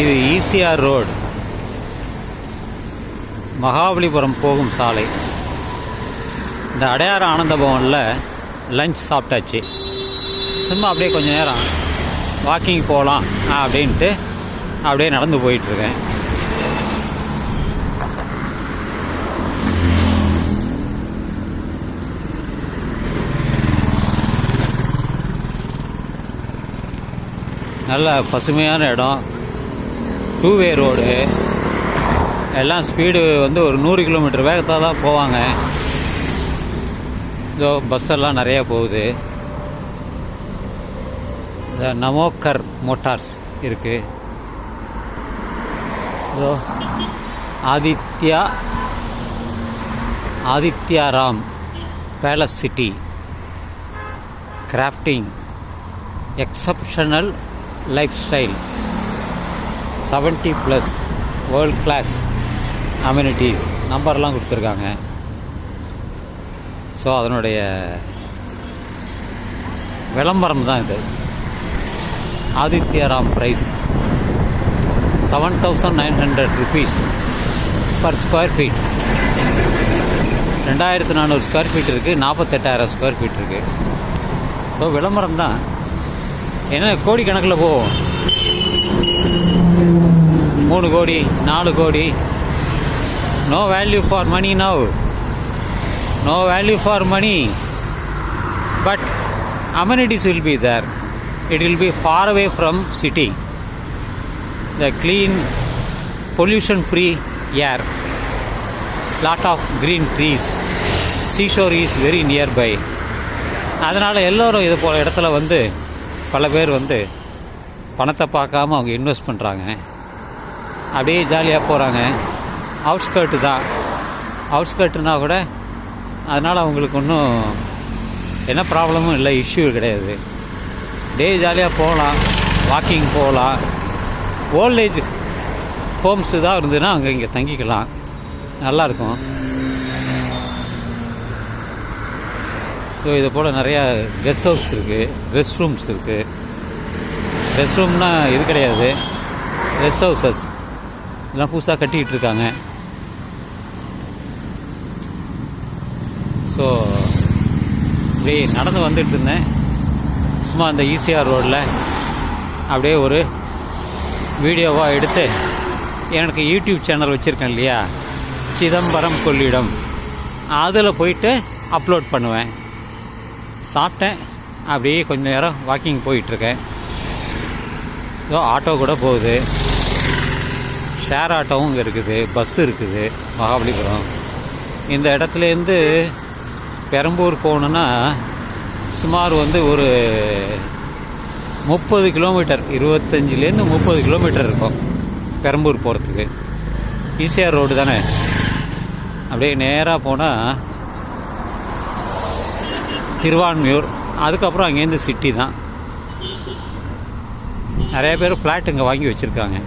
இது ECR road. Mahabalipuram போகும் சாலை. இந்த அடையாறு ஆனந்த பவனில் லஞ்ச் சாப்பிட்டாச்சு. சும்மா அப்படியே கொஞ்சம் நேரம் வாக்கிங் போகலாம் அப்படின்ட்டு அப்படியே நடந்து போயிட்டுருக்கேன். நல்ல பசுமையான இடம். டூ வே ரோடு எல்லாம் ஸ்பீடு வந்து ஒரு நூறு கிலோமீட்டர் வேகத்தில் தான் போவாங்க. இதோ பஸ்ஸெல்லாம் நிறையா போகுது. இந்த நமோக்கர் மோட்டார்ஸ் இருக்குது இதோ Aditya Adityaram palace city crafting exceptional life style seventy plus world class amenities நம்பர்லாம் கொடுத்துருக்காங்க. ஸோ அதனுடைய விளம்பரம் தான் இது. Adityaram price seven thousand nine hundred rupees per square feet ரெண்டாயிரத்து நானூறு ஸ்கொயர் ஃபீட் இருக்குது நாற்பத்தெட்டாயிரம் ஸ்கொயர் ஃபீட் இருக்குது ஸோ விளம்பரம் தான். ஏன்னா கோடிக்கணக்கில் போவோம் போகும்? மூணு கோடி நாலு crore no value for money now no value for money but amenities will be there it will be far away from city the clean pollution free air lot of green trees seashore is very nearby அதனால் எல்லோரும் இது போல் இடத்துல வந்து பல பேர் வந்து பணத்தை பார்க்காம அவங்க இன்வெஸ்ட் பண்ணுறாங்க அப்படியே ஜாலியாக போகிறாங்க அவுட்ஸ்கர்ட்டு தான். அவுட்ஸ்கர்ட்டுனா கூட அதனால் அவங்களுக்கு ஒன்றும் என்ன ப்ராப்ளமும் இல்லை இஷ்யூ கிடையாது. டே ஜாலியாக போகலாம். வாக்கிங் போகலாம். ஓல்டேஜ் ஹோம்ஸு தான் இருந்ததுன்னா அங்கே இங்கே தங்கிக்கலாம். நல்லாயிருக்கும் ஸோ இதை போல் நிறையா கெஸ்ட் ஹவுஸ் இருக்குது ரெஸ்ட் ரூம்ஸ் இருக்குது ரெஸ்ட் ரூம்னால் இது கிடையாது. ரெஸ்ட் ஹவுஸஸ் இதெல்லாம் புதுசாக கட்டிக்கிட்டு இருக்காங்க. ஸோ இப்படி நடந்து வந்துட்டு இருந்தேன். சும்மா அந்த ஈசிஆர் ரோட்டில் அப்படியே ஒரு வீடியோவாக எடுத்து எனக்கு யூடியூப் சேனல் வச்சுருக்கேன் இல்லையா? சிதம்பரம் கொள்ளிடம். அதில் போயிட்டு அப்லோட் பண்ணுவேன். சாப்பிட்டேன். அப்படியே கொஞ்சம் நேரம் வாக்கிங் போயிட்டுருக்கேன் ஏதோ ஆட்டோ கூட போகுது. ஷேர் ஆட்டோவும் இங்கே இருக்குது பஸ் இருக்குது மகாபலிபுரம். இந்த இடத்துலேருந்து பெரம்பூர் போகணுன்னா சுமார் வந்து ஒரு முப்பது கிலோமீட்டர் இருபத்தஞ்சிலேருந்து முப்பது கிலோமீட்டர் இருக்கும் பெரம்பூர் போகிறதுக்கு ஈசிஆர் ரோடு தானே? அப்படியே நேராக போனால் திருவான்மியூர் அதுக்கப்புறம் அங்கேருந்து சிட்டி தான். நிறைய பேர் ஃப்ளாட் இங்கே வாங்கி வச்சுருக்காங்க.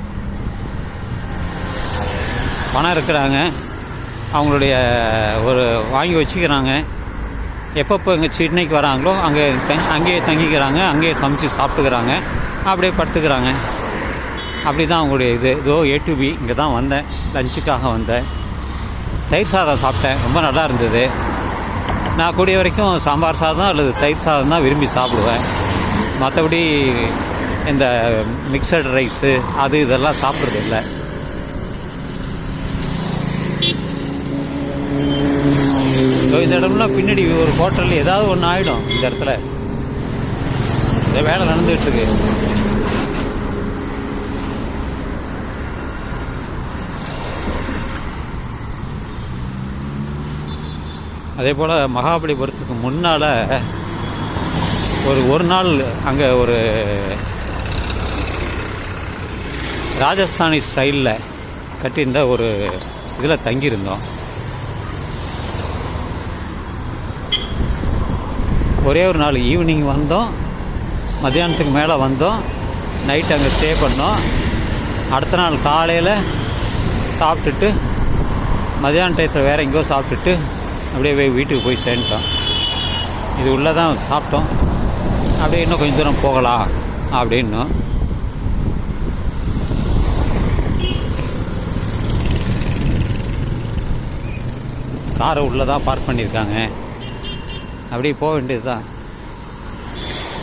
பணம் இருக்கிறாங்க. அவங்களுடைய ஒரு வாங்கி வச்சுக்கிறாங்க. எப்பப்போ இங்கே சென்னைக்கு வராங்களோ அங்கே தங் அங்கேயே தங்கிக்கிறாங்க அங்கேயே சமைச்சு சாப்பிட்டுக்கிறாங்க. அப்படியே படுத்துக்கிறாங்க. அப்படி தான் அவங்களுடைய இது. இதோ ஏ டு பி இங்கே தான் வந்தேன். லஞ்சுக்காக வந்தேன். தயிர் சாதம் சாப்பிட்டேன். ரொம்ப நல்லா இருந்தது. நான் கூடிய வரைக்கும் சாம்பார் சாதம் அல்லது தயிர் சாதம் தான் விரும்பி சாப்பிடுவேன். மற்றபடி இந்த மிக்சட் ரைஸு அது இதெல்லாம் சாப்பிட்றது இல்லை ஸோ இந்த இடம்னா பின்னாடி ஒரு ஹோட்டலில் ஏதாவது ஒன்று ஆகிடும் இந்த இடத்துல. இந்த வேலை நடந்துகிட்டு இருக்கு அதே போல் மகாபலிபுரத்துக்கு முன்னால் ஒரு ஒரு நாள் அங்கே ஒரு ராஜஸ்தானி ஸ்டைலில் கட்டியிருந்த ஒரு இதில் தங்கியிருந்தோம். ஒரே ஒரு நாள் ஈவினிங் வந்தோம். மத்தியானத்துக்கு மேலே வந்தோம். நைட் அங்கே ஸ்டே பண்ணோம். அடுத்த நாள் காலையில் சாப்பிட்டுட்டு மதியான டயத்தில் வேறு எங்கேயோ சாப்பிட்டுட்டு அப்படியே போய் வீட்டுக்கு போய் சேர்ந்துட்டோம். இது உள்ளே தான் சாப்பிட்டோம். அப்படியே இன்னும் கொஞ்சம் தூரம் போகலாம் அப்படின்னும். காரை உள்ளே தான் பார்க் பண்ணியிருக்காங்க. அப்படியே போக வேண்டியது தான்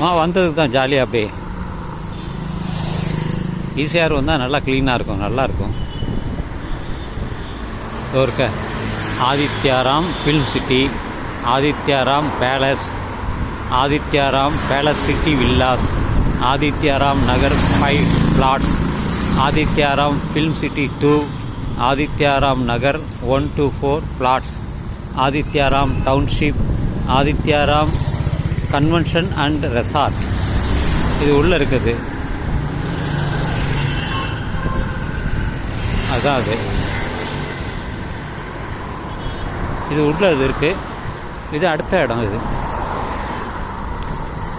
ஆ வந்ததுக்கு தான் ஜாலியாக அப்படியே. ஈசிஆர் வந்தால் நல்லா க்ளீனாக இருக்கும் நல்லாயிருக்கும் இருக்க. Adithyaram film city Adithyaram palace Adithyaram palace city villas Adithyaram Nagar five flats Adithyaram film city two Adithyaram Nagar one two four flats Adithyaram township Adithyaram convention and resort இது உள்ளே இருக்குது. அதான் அது. இது உள்ள இது இருக்குது இது அடுத்த இடம் இது.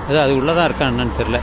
அது அது உள்ளே தான் இருக்கா என்னன்னு தெரில